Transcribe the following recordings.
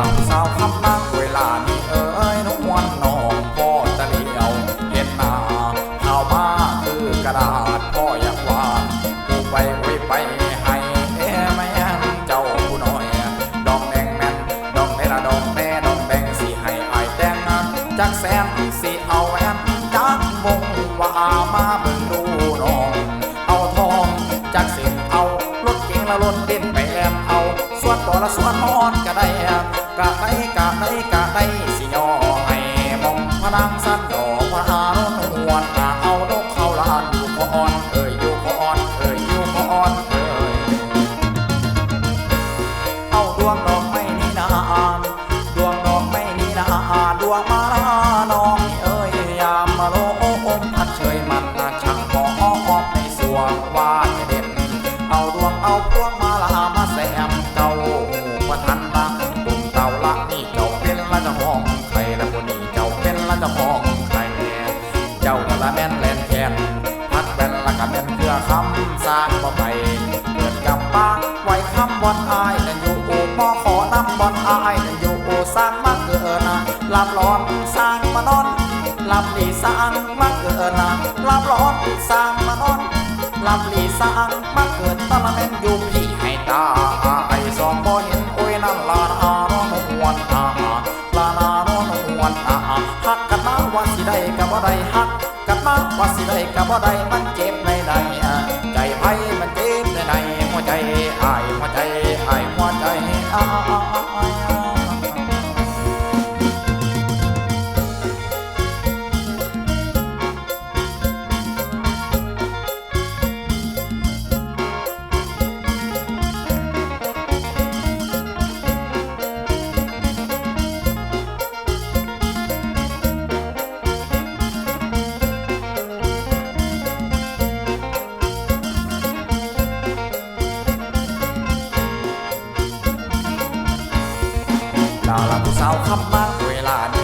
ลำสาวคำนักเวลานี้เอ้ยน้องวันน้องพ่อจะเลี้ยวเห็นหน้าข่าวมาคือกระดาษพ่ออยากวาดกูไปไว้ไปให้เอ้แม่นเจ้าผู้น้อยดองแดงแมนดองแม่ะดองแม่ดองแดงสีให้ไอแตงงานกแซมสีเอาแอนจากวงว่ามาเบิ่งดูน้องเอาทองจากสิเอารถเก่งละรถเด่นไปแอมเอาส่วนต่อละส่วน กะได้สิยอให้มองพนังสั้นดอกพระอารนหวนหาเอานกเข้าลานอยู่พออ่อนเอ่ยอยู่พออ่อนเอ่ยอยู่พออ่อนเอ่ยเอาดวงดอกไม้นี่นาดวงดอกไม้นี่นาดวงมาลาน้องเอ้ยยามมาโลอมพัดเชยมันนา เจ้าละแม่นแลนแคนพัดแว่นละกับแม่นเพื่อคำสร้างบ่ไปเกิดกับป้าไว้คำบอนอายนั่นอยู่โอมอขอนำบอนอายนั่นอยู่โอสร้างมาเกินนะลำร้อนสร้างมานอนลำลีสร้างมาเกินนะลำร้อนสร้างมานอนลำลีสร้างมาเกิดตะละแม่นอยู่พี่ให้ตาไอ้สอง ได้กับว่าได้ฮักกันมาว่าสิได้กับว่าได้มันเจ็บในในใจไผมันเจ็บในในหัวใจอายหัวใจอายหัวใจอ้าาลาผู้าวคำมาเวลานี้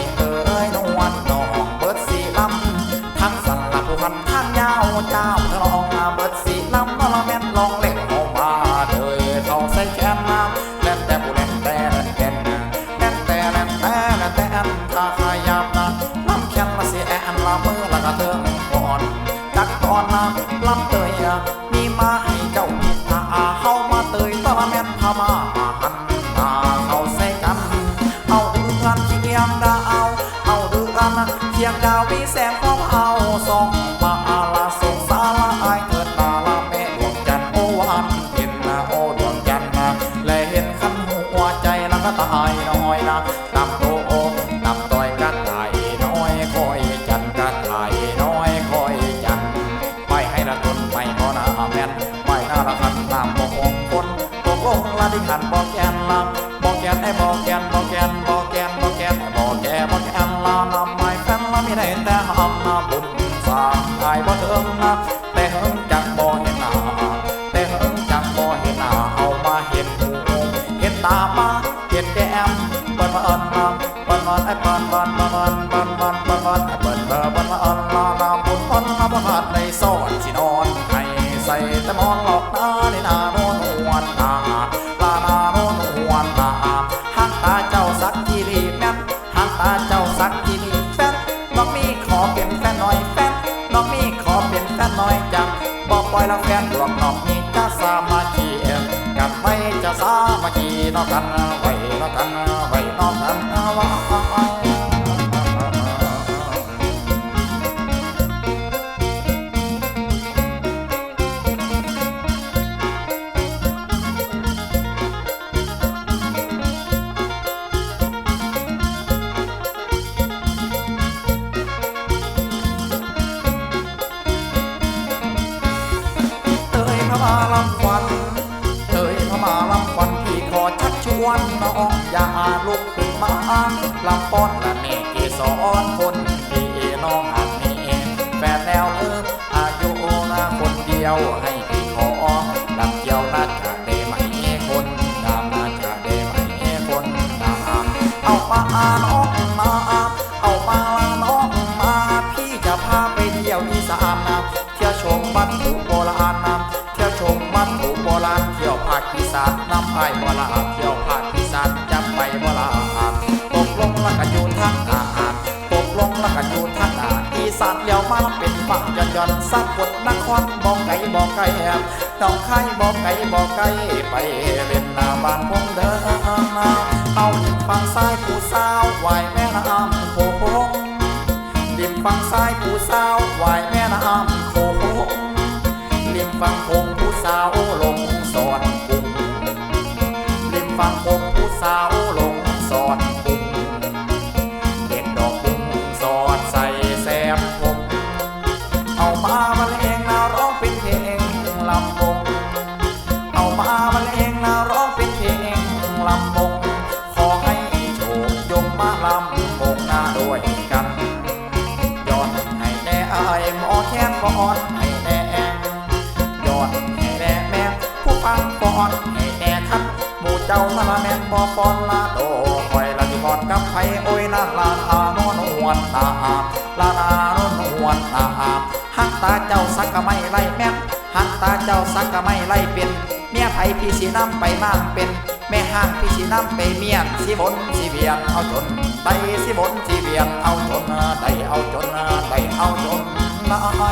ยงดาวมีแสงของเอาสองมาอาลาสง ตามาเห็นแก้มเปิ้นมาอิ้นมาเปิ้นมาไอ้เปิ้นเปิ้นเปิ้นเปิ้นเปิ้นเปิ้นเปิ้นเปิ้นเปิ้นเปิ้นมาเอิ้นลานำบุญเปิ้นมาบ่ขาดในซอนสินอนให้ใส่แต่มอนหลอกหน้าในนาโนนหวนตาลานาโนนหวนตาหักตาเจ้าสักทีรีแม่หักตาเจ้าสักทีรีแฟนน้องมีขอเป็นแฟนหน่อยแฟนน้องมีขอเป็นแฟนหน่อยจังบอกปล่อยละแฟนดวงน้องมีจะสามาคี กันไว้จะสามาคีนอกกันไว้นอกกันไว้นอกกันว่าลำควัน วนน้องอย่าลุกขึ้นมาลำป้อนละเมเกสรคนพี่น้องหักนี่แฟนแล้วเอออายุนาคนเดียวให้พี่ขอลำเกี่ยวนาจากได้ไหมคนงามนาจากได้ไหมคนงามเอามาน้องมา เอามาน้องมา พี่จะพาไปเที่ยวอีสานนะเที่ยวชมวัตถุโบราณนะเที่ยวชมวัตถุโบราณเที่ยวภาคอีสานน้ำไผ่โบราณเที่ยว อีสานเลี้ยวมาเป็นฝั่งย่อนย่อนสักกดนครบอกไก่บอกไก่น้องไข่บอกไก่บอกไก่ไปเล่นหน้าบ้านพงเดินเอาฝั่งซ้ายผู้สาวไหวแม่น้ำโขงริมฝั่งซ้ายผู้สาวไหวแม่น้ำโขงริมฝั่งคง แค้นก่อนให้แน่แองยอนให้แน่แม่ผู้ฟังก่อนให้แน่ทันหมู่เจ้าทละแม่นบ่ปอนลาโตคอยละที่พอดกับไผโอ้ยลาลาลานอนหวนตาอาบลาลานอนหวนตาอาบหักตาเจ้าสักกะไม่ไล่แม่หักตาเจ้าสักกะไม่ไล่เป็นเมียไผพี่สีน้ำไปมากเป็นแม่ห้างพี่สีน้ำไปเมียนสิบนสิเบียงเอาจนได้สิบนสิเบียงเอาจนได้เอาจน my uh, uh,